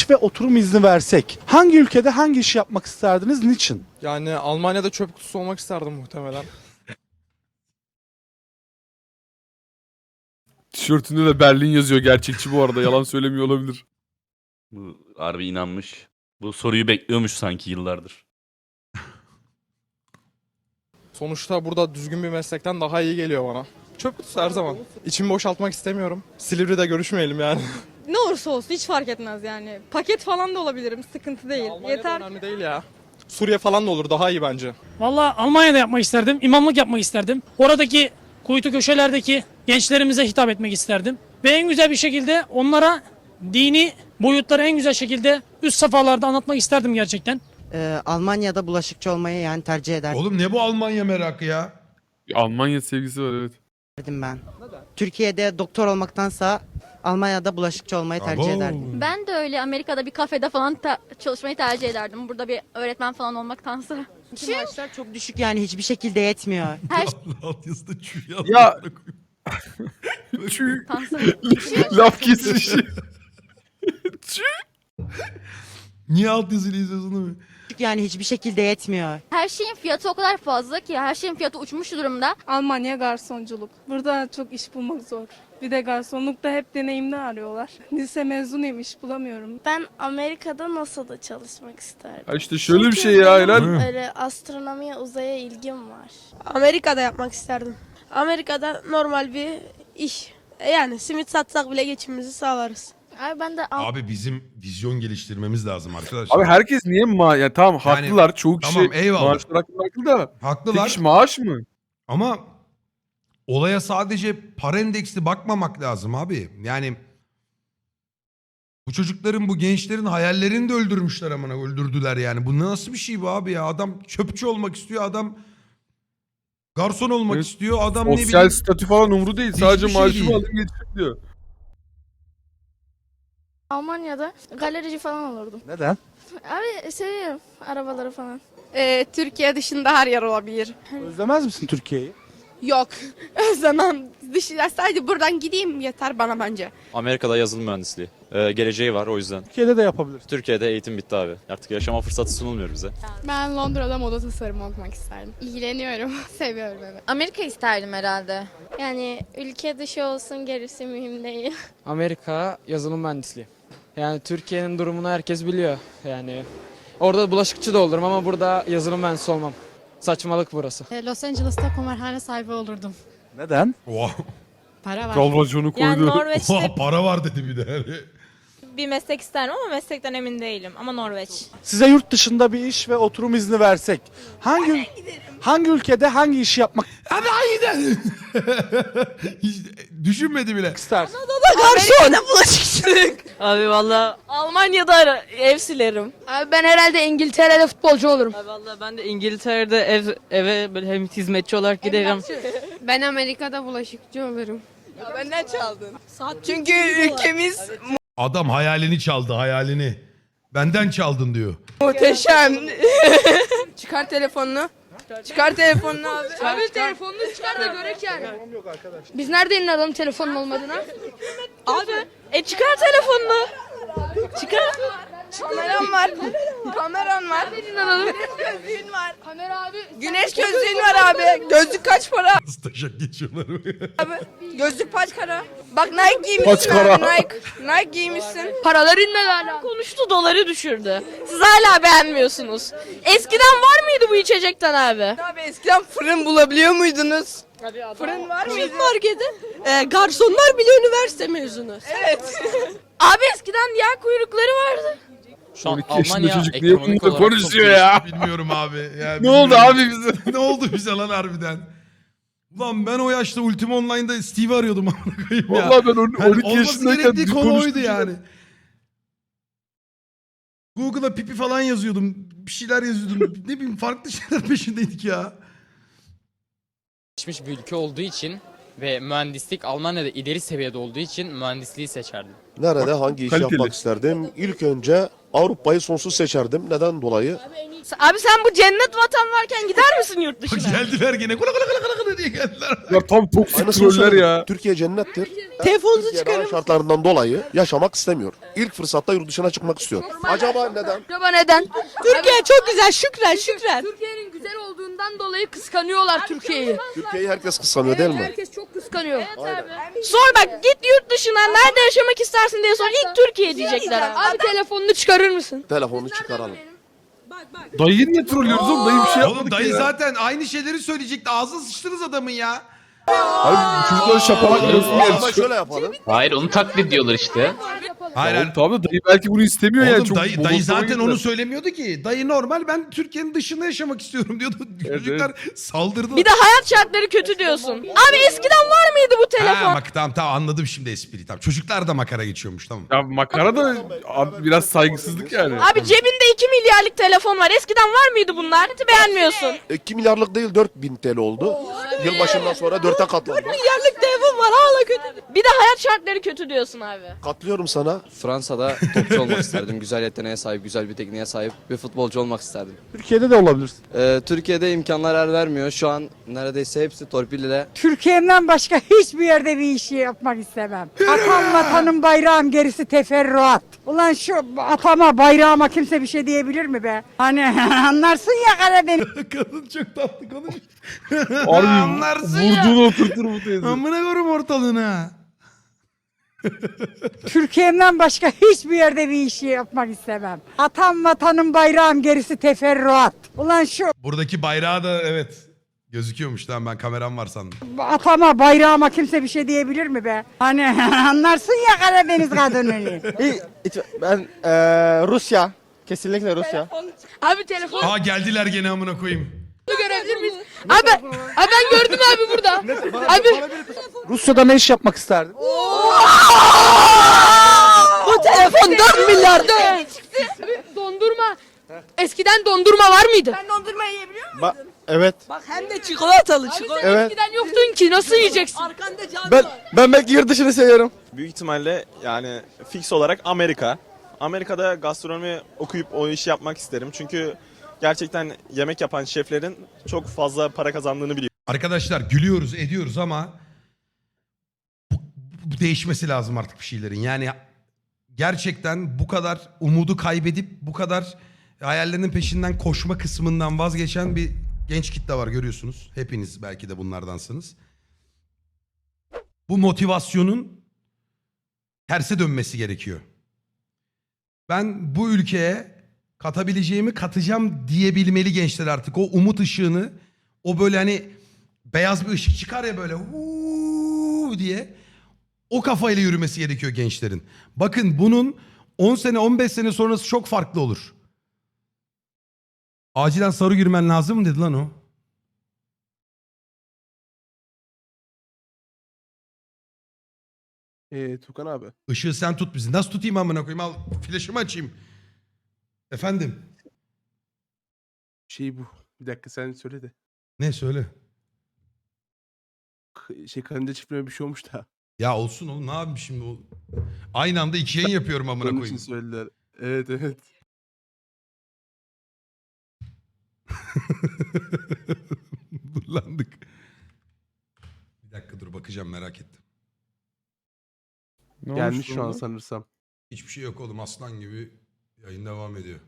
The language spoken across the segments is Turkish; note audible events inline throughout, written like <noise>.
İş ve oturum izni versek hangi ülkede hangi işi yapmak isterdiniz niçin? Yani Almanya'da çöp kutusu olmak isterdim muhtemelen. Tişörtünde de Berlin yazıyor gerçekçi bu arada yalan söylemiyor olabilir. Bu harbi inanmış. Bu soruyu bekliyormuş sanki yıllardır. Sonuçta burada düzgün bir meslekten daha iyi geliyor bana. Çöp kutusu her zaman. İçimi boşaltmak istemiyorum. Silivri'de görüşmeyelim yani. <laughs> Olursa olsun hiç fark etmez yani. Paket falan da olabilirim sıkıntı değil. Almanya'da Yeter önemli değil ya. Suriye falan da olur daha iyi bence. Valla Almanya'da yapmak isterdim. İmamlık yapmak isterdim. Oradaki kuytu köşelerdeki gençlerimize hitap etmek isterdim. Ve en güzel bir şekilde onlara dini boyutları en güzel şekilde üst safhalarda anlatmak isterdim gerçekten. Ee, Almanya'da bulaşıkçı olmayı yani tercih ederdim Oğlum ne bu Almanya merakı ya? Almanya sevgisi var evet. Ben. Türkiye'de doktor olmaktansa Almanya'da bulaşıkçı olmayı tercih Abo. ederdim. Ben de öyle Amerika'da bir kafede falan ta- çalışmayı tercih ederdim. Burada bir öğretmen falan olmaktansa. Çünkü maaşlar çok düşük yani hiçbir şekilde yetmiyor. Her <laughs> Alt yazıda çüy yazdı. Ya- <laughs> Çü- tansa. Laf kesişi. <laughs> Niye alt yazıyla izliyorsun mi? Yani hiçbir şekilde yetmiyor. Her şeyin fiyatı o kadar fazla ki her şeyin fiyatı uçmuş durumda. Almanya garsonculuk. Burada çok iş bulmak zor. Bir de garsonlukta hep deneyimli arıyorlar. <laughs> Lise mezunuyum iş bulamıyorum. Ben Amerika'da NASA'da çalışmak isterdim. Ha işte şöyle bir şey ya helal. Öyle astronomiye, uzaya ilgim var. Amerika'da yapmak isterdim. Amerika'da normal bir iş. Yani simit satsak bile geçimimizi sağlarız. Abi ben de Al- Abi bizim vizyon geliştirmemiz lazım arkadaşlar. Abi herkes niye ma ya tamam Yani- haklılar çoğu kişi Tamam, eyvallah. maaşlar hakkında haklı da tek Haklılar iş maaş mı? ama olaya sadece para endeksli bakmamak lazım abi. Yani bu çocukların bu gençlerin hayallerini de öldürmüşler amına öldürdüler yani. Bu nasıl bir şey bu abi ya? Adam çöpçü olmak istiyor adam garson olmak Evet. istiyor adam ne Sosyal bileyim. statü falan umru değil. Hiçbir Sadece şey maaşımı değil. alayım yetişir diyor. Almanya'da galerici falan olurdum. Neden? Abi seviyorum arabaları falan. Ee, Türkiye dışında her yer olabilir. Özlemez misin Türkiye'yi? Yok. <laughs> Özlemem. Dışarı sadece buradan gideyim yeter bana bence. Amerika'da yazılım mühendisliği. Ee, geleceği var o yüzden. Türkiye'de de yapabilirsin. Türkiye'de eğitim bitti abi. Artık yaşama fırsatı sunulmuyor bize. Ben Londra'da moda tasarımı okumak isterdim. İlgileniyorum. <laughs> Seviyorum evet. Amerika isterdim herhalde. Yani ülke dışı olsun gerisi mühim değil. Amerika yazılım mühendisliği. Yani Türkiye'nin durumunu herkes biliyor. Yani orada bulaşıkçı da olurum ama burada yazılım mühendisi olmam. Saçmalık burası. Los Angeles'ta kumarhane sahibi olurdum. Neden? Oha, Para var. Galvaconu koydu. oha para var dedi bir de. bir meslek isterim ama meslekten emin değilim. Ama Norveç. Size yurt dışında bir iş ve oturum izni versek hangi hangi ülkede hangi işi yapmak Hadi aynen. <laughs> Hiç düşünmedi bile. istersin? Amerika'da bulaşıkçılık. Abi valla Almanya'da ev silerim. Abi ben herhalde İngiltere'de futbolcu olurum. valla ben de İngiltere'de ev eve böyle hem hizmetçi olarak giderim. Ben Amerika'da bulaşıkçı olurum. Benden çaldın. Çünkü ülkemiz Adam hayalini çaldı hayalini. Benden çaldın diyor. muhteşem. <laughs> Çıkar telefonunu. Çıkar telefonunu abi. Abi telefonunu çıkar da görek yani. Biz nerede inanalım telefonun olmadığına? Abi e çıkar telefonunu. Çıkar. Kameram var. Kameram var. Güneş gözlüğün var. Kamera abi. Güneş gözlüğün var abi. Gözlük kaç para? Nasıl taşak geçiyorlar. Gözlük kaç para? Bak Nike giymişsin Kaç para? abi Nike. Nike giymişsin. Paralar inmedi hala. Konuştu doları düşürdü. Siz hala beğenmiyorsunuz. Eskiden var mıydı bu içecekten abi? Abi eskiden fırın bulabiliyor muydunuz? Fırın var mıydı? marketi. Ee, garsonlar bile üniversite mezunu. Evet. abi eskiden yağ kuyrukları vardı. Şu 12 yaşında çocuk niye bununla konuşuyor ya? Bilmiyorum abi. <laughs> Ya Ne oldu bilmiyorum. abi bize? <laughs> ne oldu bize lan harbiden? Ulan ben o yaşta Ultima Online'da Steve'i arıyordum <laughs> amına koyayım ya. Vallahi ben on- Yani 12 olması yaşındayken gerektiği biz konu oydu yani. Google'a pipi falan yazıyordum. Bir şeyler yazıyordum. ne bileyim farklı şeyler peşindeydik ya. Gelişmiş bir ülke olduğu için ve mühendislik Almanya'da ileri seviyede olduğu için mühendisliği seçerdim. Nerede hangi iş Kaliteli. yapmak isterdim? İlk önce Avrupa'yı sonsuz seçerdim. Neden dolayı? Abi sen bu cennet vatan varken misin yurt dışına? <laughs> geldiler gene. Kula kula kula kula kula diye geldiler. Ya tam toksik troller ya. Türkiye cennettir. Telefonunuzu Türkiye'de çıkarın. şartlarından dolayı yaşamak istemiyor. İlk fırsatta yurt dışına çıkmak istiyor. Acaba neden? Acaba neden? Türkiye çok güzel şükren şükren. Türkiye'nin güzel olduğundan dolayı kıskanıyorlar Türkiye'yi. Türkiye'yi herkes kıskanıyor değil mi? Herkes çok kıskanıyor. Sor bak git yurt dışına nerede yaşamak istersin diye sor. İlk Türkiye diyecekler abi. Abi telefonunu çıkarır mısın? Telefonu çıkaralım. Dayıyı niye trollüyoruz oğlum? Dayı bir şey yapmadık Oğlum dayı ya. zaten aynı şeyleri söyleyecekti. Ağzına sıçtınız adamın ya. Abi çocukları O zaman yani. şöyle yapalım. Hayır onu taklit ediyorlar işte. Hayır Oğlum tamam da dayı belki bunu istemiyor yani. Oğlum Çok dayı, dayı zaten onu söylemiyordu ki. Dayı normal ben Türkiye'nin dışında yaşamak istiyorum diyordu. <laughs> Çocuklar saldırdı. Bir de hayat şartları kötü diyorsun. Abi eskiden var mıydı bu telefon? Ha, bak tamam tamam anladım şimdi espriyi. Tamam. Çocuklar da makara geçiyormuş tamam. Ya makara da abi biraz saygısızlık yani. Abi cebinde 2 milyarlık telefon var. Eskiden var mıydı bunlar? Hiç beğenmiyorsun. 2 milyarlık değil 4000 TL oldu. Yılbaşından sonra 4'e katlandı. milyarlık telefon var hala kötü. Bir de hayat şartları kötü diyorsun abi. Katlıyorum sana. Fransa'da topçu olmak isterdim. Güzel yeteneğe sahip, güzel bir tekniğe sahip bir futbolcu olmak isterdim. Türkiye'de de olabilirsin. Ee, Türkiye'de imkanlar el vermiyor. Şu an neredeyse hepsi torpil ile Türkiye'mden başka hiçbir yerde bir işi yapmak istemem. Atam vatanım bayrağım gerisi teferruat. Ulan şu atama bayrağıma kimse bir şey diyebilir mi be? Hani <laughs> anlarsın ya Karadeniz. <laughs> Kadın çok tatlı konuş. Harbi <laughs> Anlarsın ya. vurduğunu oturtur bu teyze. Amına koyayım ortalığına. <laughs> Türkiye'mden başka hiçbir yerde bir işi yapmak istemem. Atam vatanım bayrağım gerisi teferruat. Ulan şu Buradaki bayrağı da evet gözüküyormuş tamam ben kameram var sandım. atama bayrağıma kimse bir şey diyebilir mi be? Hani <laughs> anlarsın ya Karadeniz kadınını. <laughs> Ben Rusya. Kesinlikle Rusya. Abi telefonu Aa geldiler gene amına koyayım. görebilir miyiz? Abi, abi ben gördüm abi burada. Abi Rusya'da ne iş yapmak isterdin? Bu telefon 4 milyar. dondurma. Eskiden dondurma var mıydı? Sen dondurma yiyebiliyor musun? Evet. Bak hem de çikolatalı çikolata. Evet. Eskiden yoktun ki nasıl yiyeceksin? Arkanda can Ben ben belki yurt dışını seviyorum. Büyük ihtimalle yani fix olarak Amerika. Amerika'da gastronomi okuyup o işi yapmak isterim. Çünkü gerçekten yemek yapan şeflerin çok fazla para kazandığını biliyorum. Arkadaşlar gülüyoruz ediyoruz ama değişmesi lazım artık bir şeylerin. Yani gerçekten bu kadar umudu kaybedip bu kadar hayallerinin peşinden koşma kısmından vazgeçen bir genç kitle var görüyorsunuz. Hepiniz belki de bunlardansınız. Bu motivasyonun terse dönmesi gerekiyor. Ben bu ülkeye katabileceğimi katacağım diyebilmeli gençler artık. O umut ışığını, o böyle hani beyaz bir ışık çıkar ya böyle "Huu" diye o kafayla yürümesi gerekiyor gençlerin. Bakın bunun 10 sene 15 sene sonrası çok farklı olur. Acilen sarı girmen lazım mı dedi lan o? Ee, Tukan abi. Işığı sen tut bizi. Nasıl tutayım amına koyayım? Al flaşımı açayım. Efendim. Şey bu. Bir dakika sen söyle de. Ne söyle. Şey karınca çiftliğine bir şey olmuş da. Ya olsun oğlum ne yapayım şimdi? o- Aynı anda iki yayın yapıyorum amına Onun koyayım. için söylediler. Evet evet. <laughs> Durlandık. Bir dakika dur bakacağım merak ettim. Ne Gelmiş şu an sanırsam. Hiçbir şey yok oğlum aslan gibi yayın devam ediyor.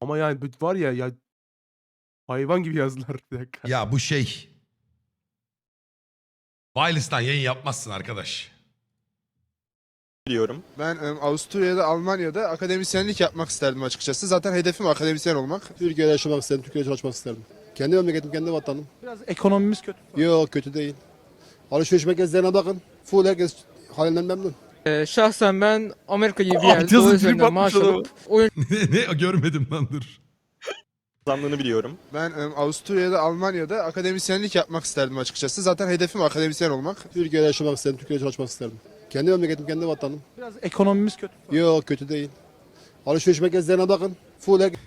Ama yani bu- var ya ya hayvan gibi yazdılar bir dakika. Ya bu şey. Wireless'tan yayın yapmazsın arkadaş. Biliyorum. Ben Avusturya'da, Almanya'da akademisyenlik yapmak isterdim açıkçası. Zaten hedefim akademisyen olmak. Türkiye'de yaşamak isterdim. Türkiye'de çalışmak isterdim. Kendi memleketim, kendi vatanım. Biraz ekonomimiz kötü. Yok kötü değil. Alışveriş merkezlerine bakın. Full herkes halinden memnun. şahsen ben Amerika gibi bir yerde Alt yazı dolar üzerinden trip atmış maaş alıp oyun <laughs> ne görmedim lan dur. Kazandığını biliyorum. Ben Avusturya'da, Almanya'da akademisyenlik yapmak isterdim açıkçası. Zaten hedefim akademisyen olmak. Türkiye'de yaşamak isterdim. Türkiye'de çalışmak isterdim. Kendi memleketim, kendi vatanım. Biraz ekonomimiz kötü. Yok kötü değil. Alışveriş merkezlerine bakın. Full herkes.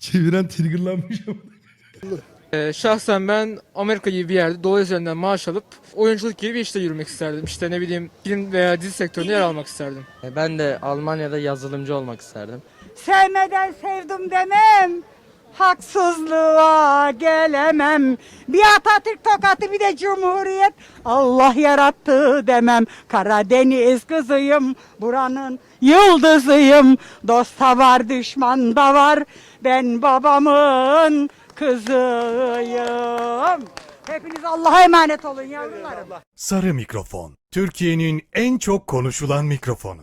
Çeviren triggerlanmış ama. Şahsen ben Amerika gibi bir yerde dolar üzerinden maaş alıp oyunculuk gibi bir işte yürümek isterdim. İşte ne bileyim film veya dizi sektöründe yer almak isterdim. Ben de Almanya'da yazılımcı olmak isterdim. Sevmeden sevdim demem. Haksızlığa gelemem. Bir Atatürk tokatı bir de Cumhuriyet. Allah yarattı demem. Karadeniz kızıyım. Buranın yıldızıyım. Dosta var düşman da var. Ben babamın kızıyım. Hepiniz Allah'a emanet olun yavrularım. Sarı mikrofon. Türkiye'nin en çok konuşulan mikrofonu.